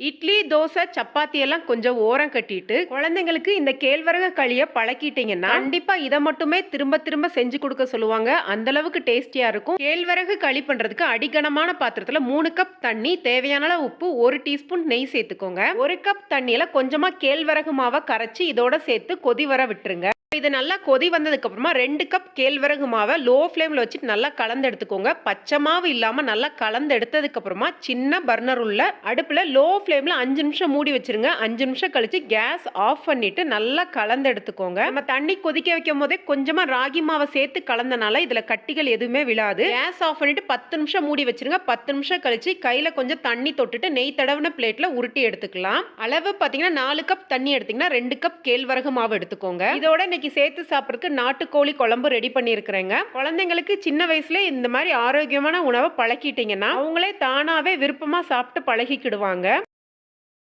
இட்லி தோசை சப்பாத்தி எல்லாம் கொஞ்சம் ஓரம் கட்டிட்டு குழந்தைங்களுக்கு இந்த கேழ்வரகு களியை பழக்கிட்டீங்கன்னா கண்டிப்பா இதை மட்டுமே திரும்ப திரும்ப செஞ்சு கொடுக்க சொல்லுவாங்க. அந்த அளவுக்கு டேஸ்டியா இருக்கும். கேழ்வரகு களி பண்றதுக்கு அடிக்கனமான பாத்திரத்துல மூணு கப் தண்ணி தேவையான அளவு உப்பு ஒரு டீஸ்பூன் நெய் சேர்த்துக்கோங்க. ஒரு கப் தண்ணியில கொஞ்சமா கேழ்வரகு மாவை கரைச்சி இதோட சேர்த்து கொதி வர விட்டுருங்க. இது நல்லா கொதி வந்ததுக்கு அப்புறமா ரெண்டு கப் கேழ்வரகு மாவை லோ ஃப்ளேமில் வச்சுட்டு நல்லா கலந்து எடுத்துக்கோங்க. பச்சை மாவு இல்லாமல் நல்லா கலந்து எடுத்ததுக்கு அப்புறமா சின்ன பர்னர் உள்ள அடுப்பில் லோ ஃப்ளேமில் அஞ்சு நிமிஷம் மூடி வச்சிருங்க. அஞ்சு நிமிஷம் கழிச்சு கேஸ் ஆஃப் பண்ணிட்டு நல்லா கலந்து எடுத்துக்கோங்க. நம்ம தண்ணி கொதிக்க வைக்கும் போதே கொஞ்சமா ராகி மாவை சேர்த்து கலந்தனால இதுல கட்டிகள் எதுவுமே விழாது. கேஸ் ஆஃப் பண்ணிட்டு பத்து நிமிஷம் மூடி வச்சிருங்க. பத்து நிமிஷம் கழிச்சு கையில கொஞ்சம் தண்ணி தொட்டுட்டு நெய் தடவின பிளேட்ல உருட்டி எடுத்துக்கலாம். அளவு பாத்தீங்கன்னா நாலு கப் தண்ணி எடுத்தீங்கன்னா ரெண்டு கப் கேழ்வரகு மாவு எடுத்துக்கோங்க. இதோட இன்னைக்கு சேர்த்து சாப்பிட்றதுக்கு நாட்டுக்கோழி குழம்பு ரெடி பண்ணியிருக்கிறேங்க. குழந்தைங்களுக்கு சின்ன வயசுல இந்த மாதிரி ஆரோக்கியமான உணவை பழக்கிட்டீங்கன்னா அவங்களே தானாவே விருப்பமாக சாப்பிட்டு பழகிக்கிடுவாங்க.